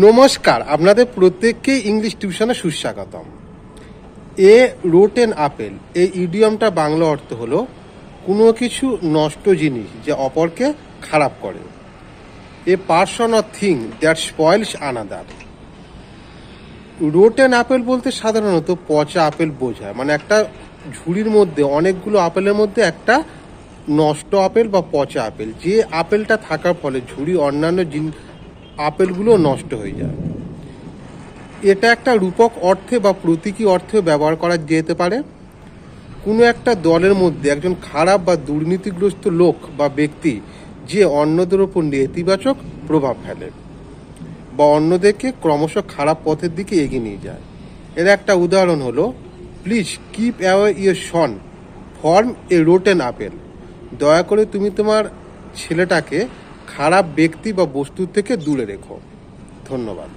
নমস্কার, আপনাদের প্রত্যেককে ইংলিশ টিউশনে সুস্বাগতম। এ রোটেন আপেল এই ইডিয়মটা বাংলা অর্থ হলো, কোনো কিছু নষ্ট জিনিস যে অপরকে খারাপ করে। A person or thing that spoils another rotten apple বলতে সাধারণত পচা আপেল বোঝায় মানে একটা ঝুড়ির মধ্যে, অনেকগুলো আপেলের মধ্যে একটা নষ্ট আপেল বা পচা আপেল। যে আপেলটা থাকার ফলে ঝুড়ি অন্যান্য জিন আপেলগুলো নষ্ট হয়ে যায়। এটা একটা রূপক অর্থে বা প্রতীকী অর্থে ব্যবহার করা যেতে পারে। কোনো একটা দলের মধ্যে একজন খারাপ বা দুর্নীতিগ্রস্ত লোক বা ব্যক্তি যে অন্যদের ওপর নেতিবাচক প্রভাব ফেলে বা অন্যদেরকে ক্রমশ খারাপ পথের দিকে এগিয়ে নিয়ে যায়। এর একটা উদাহরণ হলো please keep away your son from a rotten apple দয়া করে তুমি তোমার ছেলেটাকে খারাপ ব্যক্তি বা বস্তুর থেকে দূরে রেখো। ধন্যবাদ।